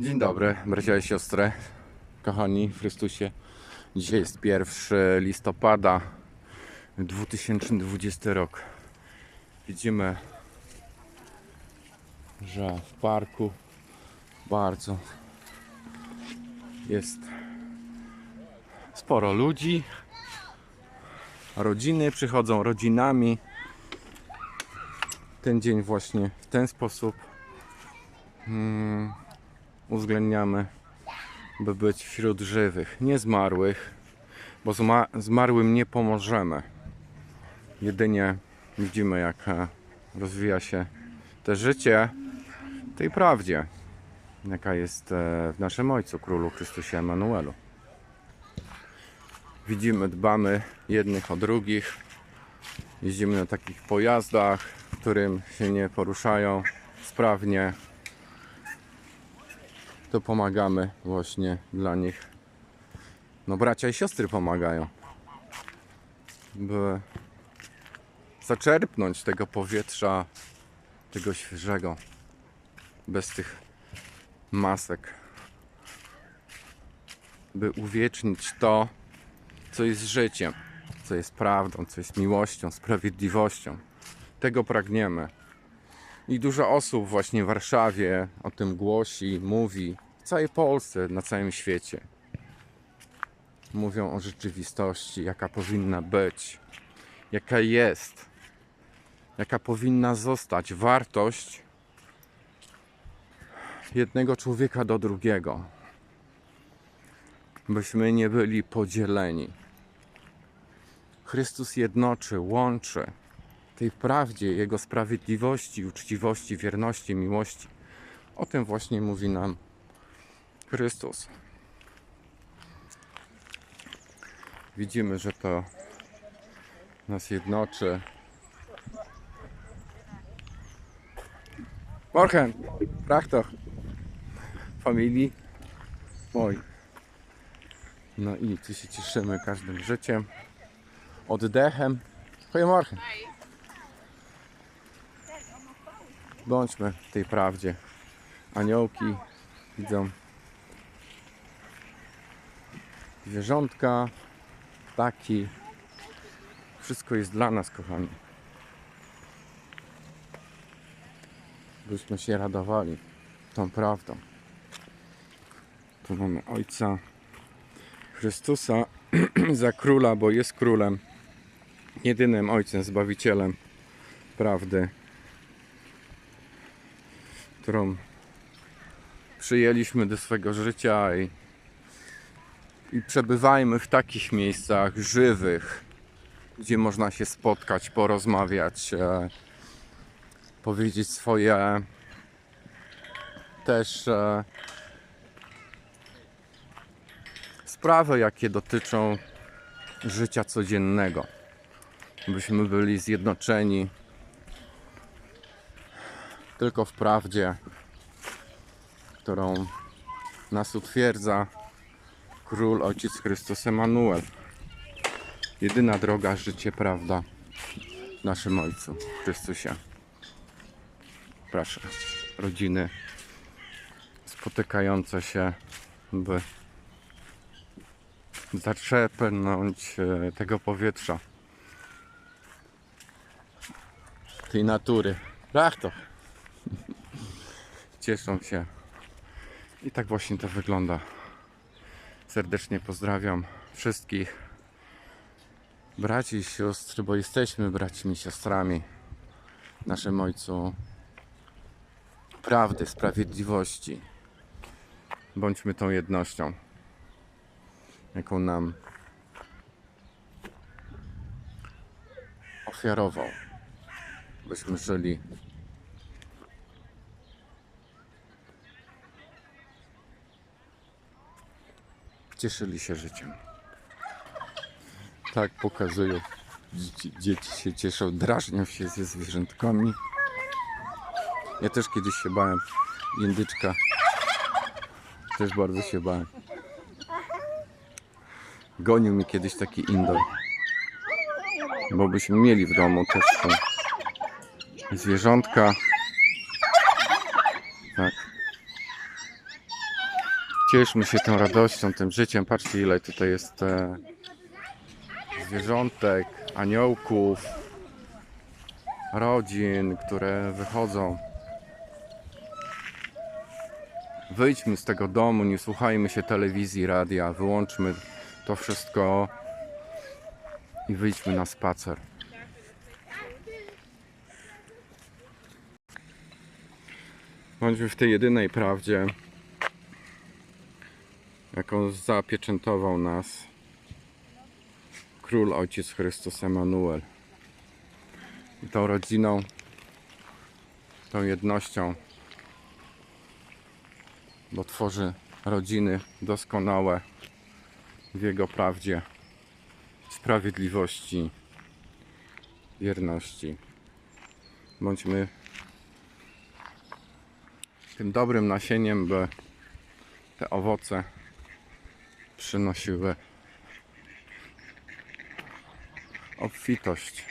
Dzień dobry, bracia i siostry, kochani w Chrystusie. Dzisiaj jest 1 listopada 2020 rok. Widzimy, że w parku bardzo jest sporo ludzi. Rodziny przychodzą rodzinami. Ten dzień właśnie w ten sposób mm, uwzględniamy, by być wśród żywych, nie zmarłych, bo zma- zmarłym nie pomożemy. Jedynie widzimy, jak e, rozwija się te życie tej prawdzie, jaka jest e, w naszym Ojcu, Królu Chrystusie Emanuelu. Widzimy, dbamy jednych o drugich, jeździmy na takich pojazdach, w którym się nie poruszają sprawnie, to pomagamy właśnie dla nich. No bracia i siostry pomagają, by zaczerpnąć tego powietrza, tego świeżego, bez tych masek, by uwiecznić to, co jest życiem, co jest prawdą, co jest miłością, sprawiedliwością. Tego pragniemy. I dużo osób właśnie w Warszawie o tym głosi, mówi, w całej Polsce, na całym świecie. Mówią o rzeczywistości, jaka powinna być, jaka jest, jaka powinna zostać wartość jednego człowieka do drugiego. Byśmy nie byli podzieleni. Chrystus jednoczy, łączy tej prawdzie, Jego sprawiedliwości, uczciwości, wierności, miłości. O tym właśnie mówi nam Chrystus. Widzimy, że to nas jednoczy. Morgen, prachtig. Familii. Moi. No i tu się cieszymy każdym życiem, oddechem. Goedemorgen. Bądźmy w tej prawdzie. Aniołki widzą zwierzątka, ptaki. Wszystko jest dla nas, kochani. Byśmy się radowali tą prawdą. Tu mamy Ojca Chrystusa za króla, bo jest królem, jedynym Ojcem, Zbawicielem prawdy którą przyjęliśmy do swego życia i, i przebywajmy w takich miejscach żywych, gdzie można się spotkać, porozmawiać, e, powiedzieć swoje też e, sprawy, jakie dotyczą życia codziennego. Byśmy byli zjednoczeni tylko w prawdzie, którą nas utwierdza Król Ojciec Chrystus Emanuel. Jedyna droga, życie, prawda naszym Ojcu Chrystusie. Proszę, rodziny spotykające się, by zaczerpnąć e, tego powietrza, tej natury. Prachtig cieszą się. I tak właśnie to wygląda. Serdecznie pozdrawiam wszystkich braci i siostry, bo jesteśmy braćmi i siostrami w naszym Ojcu prawdy, sprawiedliwości. Bądźmy tą jednością, jaką nam ofiarował, byśmy żyli cieszyli się życiem. Tak pokazują. Dzieci, się cieszą, drażnią się ze zwierzętkami. Ja też kiedyś się bałem indyczka. Też bardzo się bałem. Gonił mi kiedyś taki indol. Bo byśmy mieli w domu też zwierzątka. Cieszmy się tą radością, tym życiem. Patrzcie, ile tutaj jest e, zwierzątek, aniołków, rodzin, które wychodzą. Wyjdźmy z tego domu, nie słuchajmy się telewizji, radia, wyłączmy to wszystko i wyjdźmy na spacer. Bądźmy w tej jedynej prawdzie, jaką zapieczętował nas Król Ojciec Chrystus Emanuel. I tą rodziną, tą jednością, bo tworzy rodziny doskonałe w Jego prawdzie, sprawiedliwości, wierności. Bądźmy tym dobrym nasieniem, by te owoce przynosiły obfitość